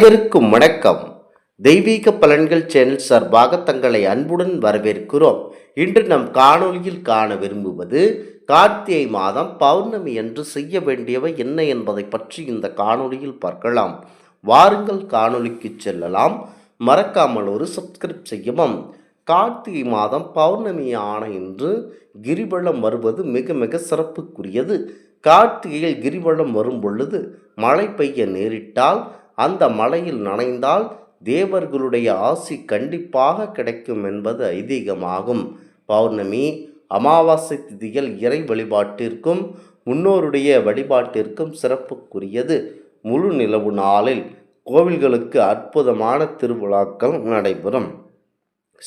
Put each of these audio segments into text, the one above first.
அனைவருக்கும் வணக்கம். தெய்வீக பலன்கள் சேனல் சார்பாக தங்களை அன்புடன் வரவேற்கிறோம். இன்று நம் காணொலியில் காண விரும்புவது கார்த்திகை மாதம் பௌர்ணமி என்று செய்ய வேண்டியவை என்ன என்பதை பற்றி இந்த காணொலியில் பார்க்கலாம். வாருங்கள் காணொலிக்கு செல்லலாம். மறக்காமல் ஒரு சப்ஸ்கிரைப் செய்யவும். கார்த்திகை மாதம் பௌர்ணமி ஆன இன்று கிரிவலம் வருவது மிக மிக சிறப்புக்குரியது. கார்த்திகையில் கிரிவலம் வரும் பொழுது மழை பெய்ய நேரிட்டால் அந்த மலையில் நனைந்தால் தேவர்களுடைய ஆசி கண்டிப்பாக கிடைக்கும் என்பது ஐதீகமாகும். பௌர்ணமி அமாவாசை திதிகள் இறை வழிபாட்டிற்கும் முன்னோருடைய வழிபாட்டிற்கும் சிறப்புக்குரியது. முழு நிலவு நாளில் கோவில்களுக்கு அற்புதமான திருவிழாக்கள் நடைபெறும்.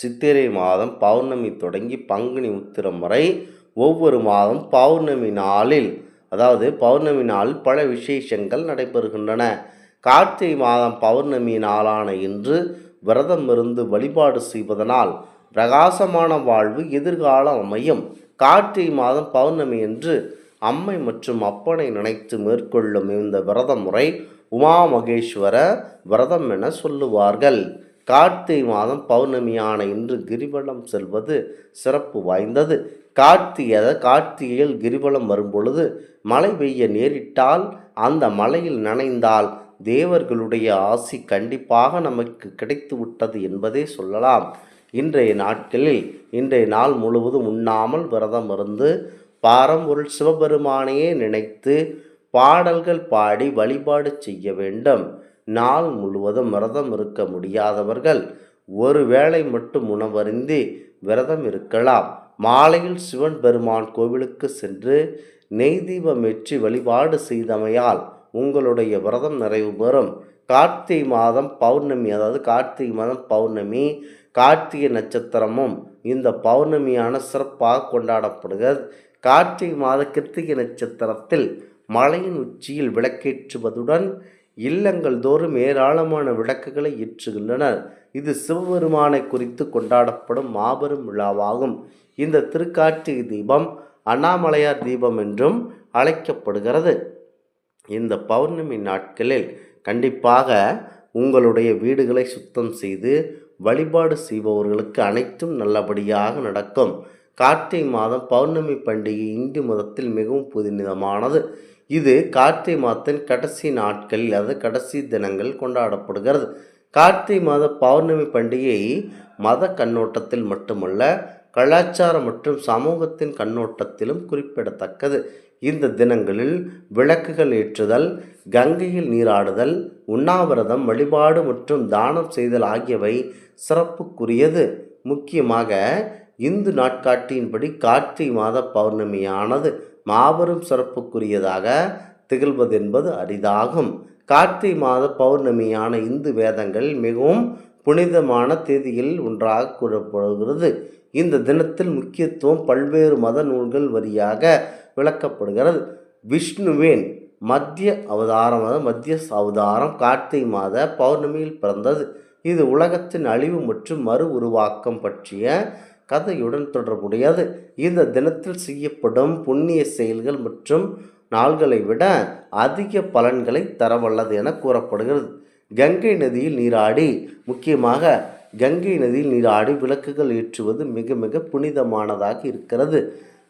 சித்திரை மாதம் பௌர்ணமி தொடங்கி பங்குனி உத்திரம் வரை ஒவ்வொரு மாதம் பௌர்ணமி நாளில் அதாவது பௌர்ணமி நாளில் பல விசேஷங்கள் நடைபெறுகின்றன. கார்த்திகை மாதம் பௌர்ணமி நாளான இன்று விரதம் இருந்து வழிபாடு செய்வதனால் பிரகாசமான வாழ்வு எதிர்காலம் அமையும். கார்த்திகை மாதம் பௌர்ணமி என்று அம்மை மற்றும் அப்பனை நினைத்து மேற்கொள்ளும் இந்த விரத முறை உமா மகேஸ்வர விரதம் என சொல்லுவார்கள். கார்த்திகை மாதம் பௌர்ணமியான இன்று கிரிவலம் செல்வது சிறப்பு வாய்ந்தது. கார்த்திகை கார்த்திகையில் கிரிவலம் வரும்பொழுது மழை பெய்ய நேரிட்டால் அந்த மலையில் நனைந்தால் தேவர்களுடைய ஆசி கண்டிப்பாக நமக்கு கிடைத்து விட்டது என்பதே சொல்லலாம். இன்றைய நாட்களில் இன்றைய நாள் முழுவதும் உண்ணாமல் விரதம் இருந்து பாரம்பொருள் சிவபெருமானையே நினைத்து பாடல்கள் பாடி வழிபாடு செய்ய வேண்டும். நாள் முழுவதும் விரதம் இருக்க முடியாதவர்கள் ஒரு வேளை மட்டும் உணவருந்தி விரதம் இருக்கலாம். மாலையில் சிவன் பெருமான் கோவிலுக்கு சென்று நெய்தீபமேற்றி வழிபாடு செய்தமையால் உங்களுடைய விரதம் நிறைவு பெறும். கார்த்திகை மாதம் பௌர்ணமி அதாவது கார்த்திகை மாதம் பௌர்ணமி கார்த்திகை நட்சத்திரமும் இந்த பௌர்ணமியான சிறப்பாக கொண்டாடப்படுகிறது. கார்த்திகை மாத கிருத்திகை நட்சத்திரத்தில் மலையின் உச்சியில் விளக்கேற்றுவதுடன் இல்லங்கள் தோறும் ஏராளமான விளக்குகளை ஏற்றுகின்றனர். இது சிவபெருமானை குறித்து கொண்டாடப்படும் மாபெரும் விழாவாகும். இந்த திருக்கார்த்திகை தீபம் அண்ணாமலையார் தீபம் என்றும் அழைக்கப்படுகிறது. இந்த பௌர்ணமி நாட்களில் கண்டிப்பாக உங்களுடைய வீடுகளை சுத்தம் செய்து வழிபாடு செய்பவர்களுக்கு அனைத்தும் நல்லபடியாக நடக்கும். கார்த்திகை மாதம் பௌர்ணமி பண்டிகை இந்து மதத்தில் மிகவும் புதினிதமானது இது கார்த்திகை மாதத்தின் கடைசி நாட்களில் அது கடைசி தினங்கள் கொண்டாடப்படுகிறது. கார்த்திகை மாத பௌர்ணமி பண்டிகை மத கண்ணோட்டத்தில் மட்டுமல்ல கலாச்சாரம் மற்றும் சமூகத்தின் கண்ணோட்டத்திலும் குறிப்பிடத்தக்கது. இந்த தினங்களில் விளக்குகள் ஏற்றுதல் கங்கையில் நீராடுதல் உண்ணாவிரதம் வழிபாடு மற்றும் தானம் செய்தல் ஆகியவை சிறப்புக்குரியது. முக்கியமாக இந்து நாட்காட்டியின்படி கார்த்திகை மாத பௌர்ணமியானது மாபெரும் சிறப்புக்குரியதாக திகழ்வது என்பது அரிதாகும். கார்த்திகை மாத பௌர்ணமியான இந்து வேதங்கள் மிகவும் புனிதமான தேதியில் ஒன்றாக கூறப்படுகிறது. இந்த தினத்தில் முக்கியத்துவம் பல்வேறு மத நூல்கள் வழியாக விளக்கப்படுகிறது. விஷ்ணுவேன் மத்திய அவதாரம் மத்திய அவதாரம் கார்த்திகை மாத பௌர்ணமியில் பிறந்தது. இது உலகத்தின் அழிவு மற்றும் மறு உருவாக்கம் பற்றிய கதையுடன் தொடர்புடையது. இந்த தினத்தில் செய்யப்படும் புண்ணிய செயல்கள் மற்றும் நாள்களை விட அதிக பலன்களை தரவல்லது என கூறப்படுகிறது. கங்கை நதியில் நீராடி முக்கியமாக கங்கை நதியில் நீராடி விளக்குகள் ஏற்றுவது மிக மிக புனிதமானதாக இருக்கிறது.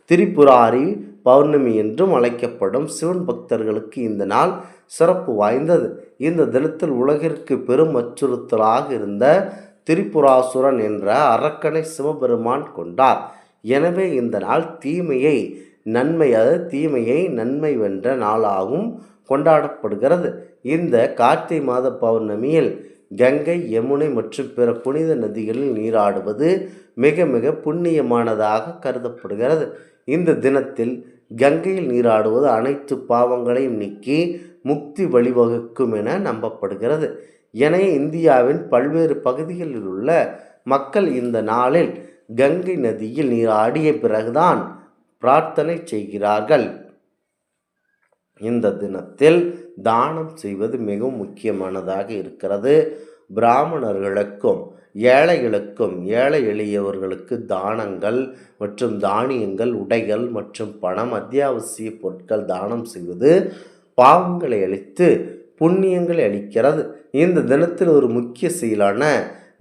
திரிபுராரி பௌர்ணமி என்றும் அழைக்கப்படும் சிவன் பக்தர்களுக்கு இந்த நாள் சிறப்பு வாய்ந்தது. இந்த தினத்தில் உலகிற்கு பெரும் அச்சுறுத்தலாக இருந்த திரிபுராசுரன் என்ற அரக்கனை சிவபெருமான் கொண்டார். எனவே இந்த நாள் தீமையை நன்மை அது தீமையை நன்மை வென்ற நாளாகவும் கொண்டாடப்படுகிறது. இந்த கார்த்திகை மாத பௌர்ணமியில் கங்கை யமுனை மற்றும் பிற புனித நதிகளில் நீராடுவது மிக மிக புண்ணியமானதாக கருதப்படுகிறது. இந்த தினத்தில் கங்கையில் நீராடுவது அனைத்து பாவங்களையும் நீக்கி முக்தி வழிவகுக்கும் என நம்பப்படுகிறது. என இந்தியாவின் பல்வேறு பகுதிகளில் உள்ள மக்கள் இந்த நாளில் கங்கை நதியில் நீராடிய பிறகுதான் பிரார்த்தனை செய்கிறார்கள். இந்த தினத்தில் தானம் செய்வது மிகவும் முக்கியமானதாக இருக்கிறது. பிராமணர்களுக்கும் ஏழைகளுக்கும் ஏழை எளியவர்களுக்கு தானங்கள் மற்றும் தானியங்கள் உடைகள் மற்றும் பணம் அத்தியாவசிய பொருட்கள் தானம் செய்வது பாவங்களை அளித்து புண்ணியங்களை அளிக்கிறது இந்த தினத்தில் ஒரு முக்கிய செயலான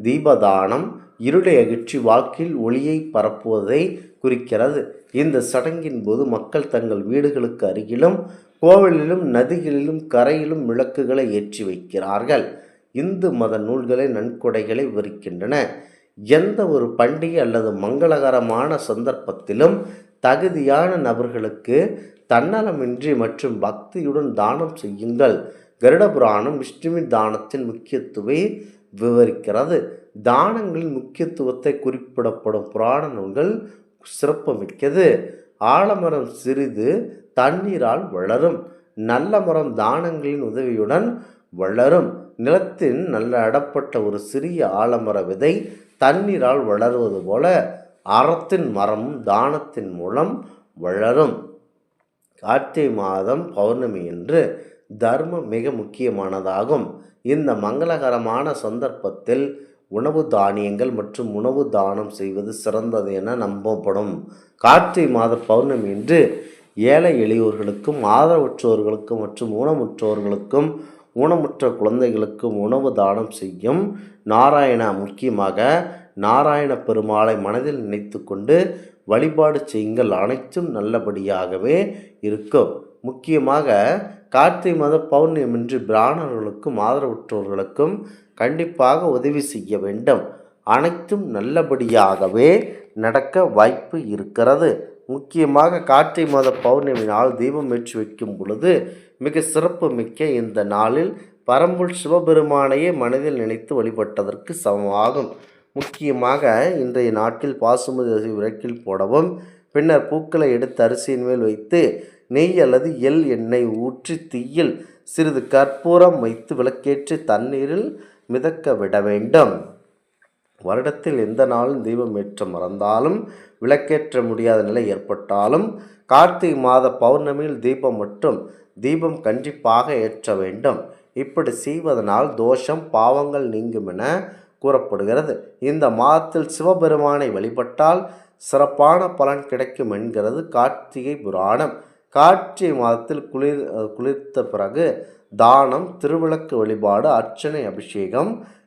தீபதானம் இருளை அகற்றி வாழ்க்கையில் ஒளியை பரப்புவதை குறிக்கிறது. இந்த சடங்கின் போது மக்கள் தங்கள் வீடுகளுக்கு அருகிலும் கோவிலிலும் நதிகளிலும் கரையிலும் விளக்குகளை ஏற்றி வைக்கிறார்கள். இந்து மத நூல்களை நன்கொடைகளை விவரிக்கின்றன. எந்த ஒரு பண்டிகை அல்லது மங்களகரமான சந்தர்ப்பத்திலும் தகுதியான நபர்களுக்கு தன்னலமின்றி மற்றும் பக்தியுடன் தானம் செய்யுங்கள். கருட புராணம் விஷ்ணுவின் தானத்தின் முக்கியத்துவை விவரிக்கிறது. தானங்களின் முக்கியத்துவத்தை குறிப்பிடப்படும் புராண நூல்கள் சிறப்புமிக்கது. ஆலமரம் சிறிது தண்ணீரால் வளரும். நல்ல மரம் தானங்களின் உதவியுடன் வளரும். நிலத்தின் நல்ல அடப்பட்ட ஒரு சிறிய ஆலமர விதை தண்ணீரால் வளருவது போல அறத்தின் மரம் தானத்தின் மூலம் வளரும். கார்த்திகை மாதம் பௌர்ணமி என்று தர்மம் மிக முக்கியமானதாகும். இந்த மங்களகரமான சந்தர்ப்பத்தில் உணவு தானியங்கள் மற்றும் உணவு தானம் செய்வது சிறந்தது என நம்பப்படும். கார்த்திகை மாத பௌர்ணமி என்று ஏழை எளியோர்களுக்கும் ஆதரவற்றோர்களுக்கும் மற்றும் ஊனமுற்றோர்களுக்கும் ஊனமுற்ற குழந்தைகளுக்கும் உணவு தானம் செய்யும் நாராயணா முக்கியமாக நாராயண பெருமாளை மனதில் நினைத்து கொண்டு வழிபாடு செய்யுங்கள். அனைத்தும் நல்லபடியாகவே இருக்கும். முக்கியமாக கார்த்திகை மாத பௌர்ணமின்று பிராணர்களுக்கும் ஆதரவற்றோர்களுக்கும் கண்டிப்பாக உதவி செய்ய வேண்டும். அனைத்தும் நல்லபடியாகவே நடக்க வாய்ப்பு இருக்கிறது. முக்கியமாக கார்த்திகை மாத பௌர்ணமி நாள் தீபம் ஏற்றி வைக்கும் பொழுது மிக சிறப்பு மிக்க இந்த நாளில் பரம்புள் சிவபெருமானையே மனதில் நினைத்து வழிபட்டதற்கு சமமாகும். முக்கியமாக இன்றைய நாட்டில் பாசுமதி அரிசி விளக்கில் போடவும் பின்னர் பூக்களை எடுத்து அரிசியின் மேல் வைத்து நெய் அல்லது எள் எண்ணெய் ஊற்றி தீயில் சிறிது கற்பூரம் வைத்து விளக்கேற்றி தண்ணீரில் மிதக்க விட வேண்டும். வருடத்தில் எந்த நாளும் தீபம் ஏற்ற மறந்தாலும் விளக்கேற்ற முடியாத நிலை ஏற்பட்டாலும் கார்த்திகை மாத பௌர்ணமியில் தீபம் மற்றும் தீபம் கண்டிப்பாக ஏற்ற வேண்டும். இப்படி செய்வதனால் தோஷம் பாவங்கள் நீங்கும் என கூறப்படுகிறது. இந்த மாதத்தில் சிவபெருமானை வழிபட்டால் சிறப்பான பலன் கிடைக்கும் என்கிறது கார்த்திகை புராணம். கார்த்திகை மாதத்தில் குளிர் குளிர்த்த பிறகு தானம் திருவிளக்கு வழிபாடு அர்ச்சனை அபிஷேகம்